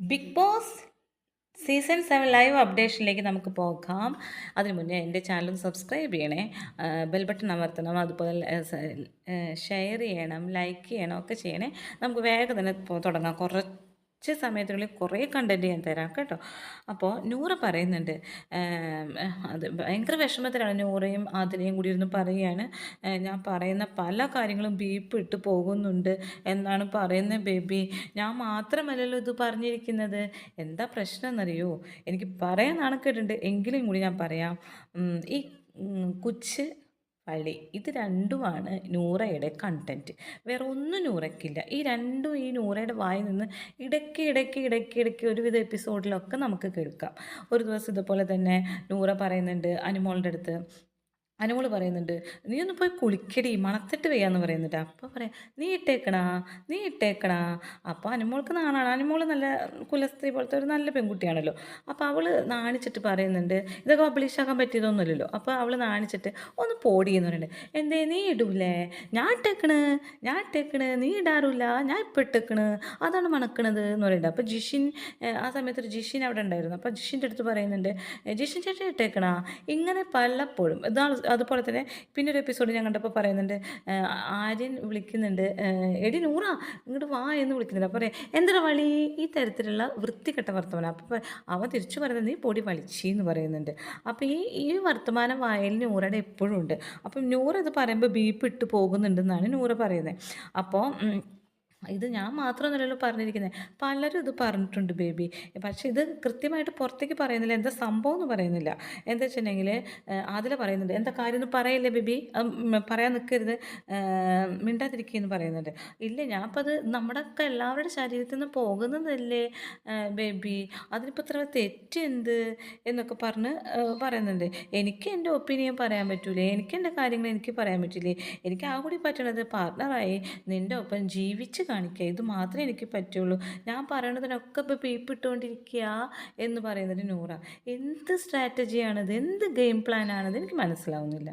Big boss season seven live അപ്ഡേഷനിലേക്ക് നമുക്ക് പോകാം. അതിനു മുന്നേ എന്റെ ചാനലും സബ്സ്ക്രൈബ് ചെയ്യണേ. ബെൽ ബട്ടൺ അമർത്തണം. അതുപോലെ ഷെയർ ചെയ്യണം ലൈക്ക് ചെയ്യണം ഒക്കെ ചെയ്യണേ. നമുക്ക് വേഗം തന്നെ തുടങ്ങാം. കുറച്ച് സമയത്തിനുള്ളിൽ കുറേ കണ്ടന്റ് ഞാൻ തരാം കേട്ടോ. അപ്പോൾ നൂറ് പറയുന്നുണ്ട്. അത് ഭയങ്കര വിഷമത്തിലാണ് നൂറയും ആതിരയും കൂടി ഇരുന്ന് പറയുകയാണ് ഞാൻ പറയുന്ന പല കാര്യങ്ങളും ബീപ്പ് ഇട്ട് പോകുന്നുണ്ട് എന്നാണ് പറയുന്നത് ബേബി. ഞാൻ മാത്രമല്ലല്ലോ ഇത് പറഞ്ഞിരിക്കുന്നത്. എന്താ പ്രശ്നം എന്നറിയോ എനിക്ക് പറയാൻ നാണക്കേടുണ്ട്. എങ്കിലും കൂടി ഞാൻ പറയാം. ഈ കുച്ച് പള്ളി. ഇത് രണ്ടുമാണ് നൂറയുടെ കണ്ടന്റ് വേറെ ഒന്നും നൂറയ്ക്കില്ല. ഈ രണ്ടും ഈ നൂറയുടെ വായിൽ നിന്ന് ഇടയ്ക്ക് ഇടയ്ക്ക് ഇടയ്ക്ക് ഇടയ്ക്ക് ഒരുവിധ എപ്പിസോഡിലൊക്കെ നമുക്ക് കേൾക്കാം. ഒരു ദിവസം ഇതുപോലെ തന്നെ നൂറ പറയുന്നുണ്ട് അനുമോളുടെ അടുത്ത് അനുമോൾ പറയുന്നുണ്ട് നീ ഒന്ന് പോയി കുളിക്കടി മണത്തിട്ട് വയ്യാന്ന് പറയുന്നുണ്ട്. അപ്പോൾ പറയാം നീ ഇട്ടേക്കണാ നീ ഇട്ടേക്കണാ അപ്പോൾ അനുമോൾക്ക് നാണാണ്. അനുമോൾ നല്ല കുലസ്ത്രീ പോലത്തെ ഒരു നല്ല പെൺകുട്ടിയാണല്ലോ. അപ്പോൾ അവൾ നാണിച്ചിട്ട് പറയുന്നുണ്ട് ഇതൊക്കെ പബ്ലിഷ് ആക്കാൻ പറ്റിയതൊന്നുമില്ലല്ലോ. അപ്പോൾ അവൾ നാണിച്ചിട്ട് ഒന്ന് പോടി എന്ന് പറയുന്നുണ്ട്. എന്തേ നീ ഇടൂലേ? ഞാൻ ഇട്ടേക്കണ് ഞാൻ ഇട്ടേക്കണ് നീ ഇടാറില്ല ഞാൻ ഇപ്പം ഇട്ടേക്കണ് അതാണ് മണക്കണത് എന്ന് പറയുന്നുണ്ട്. അപ്പോൾ ജിഷിൻ ആ സമയത്ത് ഒരു ജിഷിൻ അവിടെ ഉണ്ടായിരുന്നു. അപ്പോൾ ജിഷിന്റെ അടുത്ത് പറയുന്നുണ്ട് ജിഷിൻ ചേട്ടൻ ഇട്ടേക്കണാ? ഇങ്ങനെ പലപ്പോഴും ഇതാണ് അതുപോലെ തന്നെ പിന്നെ ഒരു എപ്പിസോഡ് ഞാൻ കണ്ടപ്പോൾ പറയുന്നുണ്ട് ആര്യൻ വിളിക്കുന്നുണ്ട് എടി നൂറ ഇങ്ങോട്ട് വാ എന്ന് വിളിക്കുന്നുണ്ട്. അപ്പോൾ പറയാം എന്തൊരു വളി ഈ തരത്തിലുള്ള വൃത്തികെട്ട വർത്തമാനം? അപ്പോൾ അവ തിരിച്ചു പറയുന്നത് നീ പൊടി വലിച്ചി എന്ന് പറയുന്നുണ്ട്. അപ്പോൾ ഈ ഈ വർത്തമാനം വായൽ നൂറയുടെ എപ്പോഴും ഉണ്ട്. അപ്പം നൂറ ഇത് പറയുമ്പോൾ ബീപ്പ് ഇട്ട് പോകുന്നുണ്ടെന്നാണ് നൂറ പറയുന്നത് അപ്പോൾ ഇത് ഞാൻ മാത്രമൊന്നുമല്ലല്ലോ പറഞ്ഞിരിക്കുന്നത് പലരും ഇത് പറഞ്ഞിട്ടുണ്ട് ബേബി. പക്ഷേ ഇത് കൃത്യമായിട്ട് പുറത്തേക്ക് പറയുന്നില്ല. എന്താ സംഭവം എന്ന് പറയുന്നില്ല. എന്താ വെച്ചിട്ടുണ്ടെങ്കിൽ അതിൽ പറയുന്നുണ്ട്. എന്താ കാര്യം എന്ന് പറയില്ലേ ബേബി? പറയാൻ നിൽക്കരുത് മിണ്ടാതിരിക്കുകയെന്ന് പറയുന്നുണ്ട്. ഇല്ല ഞാൻ അപ്പോൾ അത് നമ്മുടെ ഒക്കെ എല്ലാവരുടെ ശരീരത്തിൽ നിന്ന് പോകുന്നതല്ലേ ബേബി? അതിനിപ്പോൾ ഇത്ര തെറ്റെന്ത് എന്നൊക്കെ പറഞ്ഞ് പറയുന്നുണ്ട്. എനിക്ക് എന്റെ ഒപ്പീനിയൻ പറയാൻ പറ്റൂലേ. എനിക്ക് എന്റെ കാര്യങ്ങൾ എനിക്ക് പറയാൻ പറ്റില്ലേ? എനിക്ക് ആ കൂടി പറ്റണത് പാർട്ട്ണറായി നിന്റെ ഒപ്പം ജീവിച്ച് കാണിക്കുക ഇത് മാത്രമേ എനിക്ക് പറ്റുള്ളൂ. ഞാൻ പറയണതിനൊക്കെ ഇപ്പോൾ പീപ്പിട്ടുകൊണ്ടിരിക്കുക എന്ന് പറയുന്നത് നൂറ. എന്ത് സ്ട്രാറ്റജിയാണത് എന്ത് ഗെയിം പ്ലാനാണത് എനിക്ക് മനസ്സിലാവുന്നില്ല.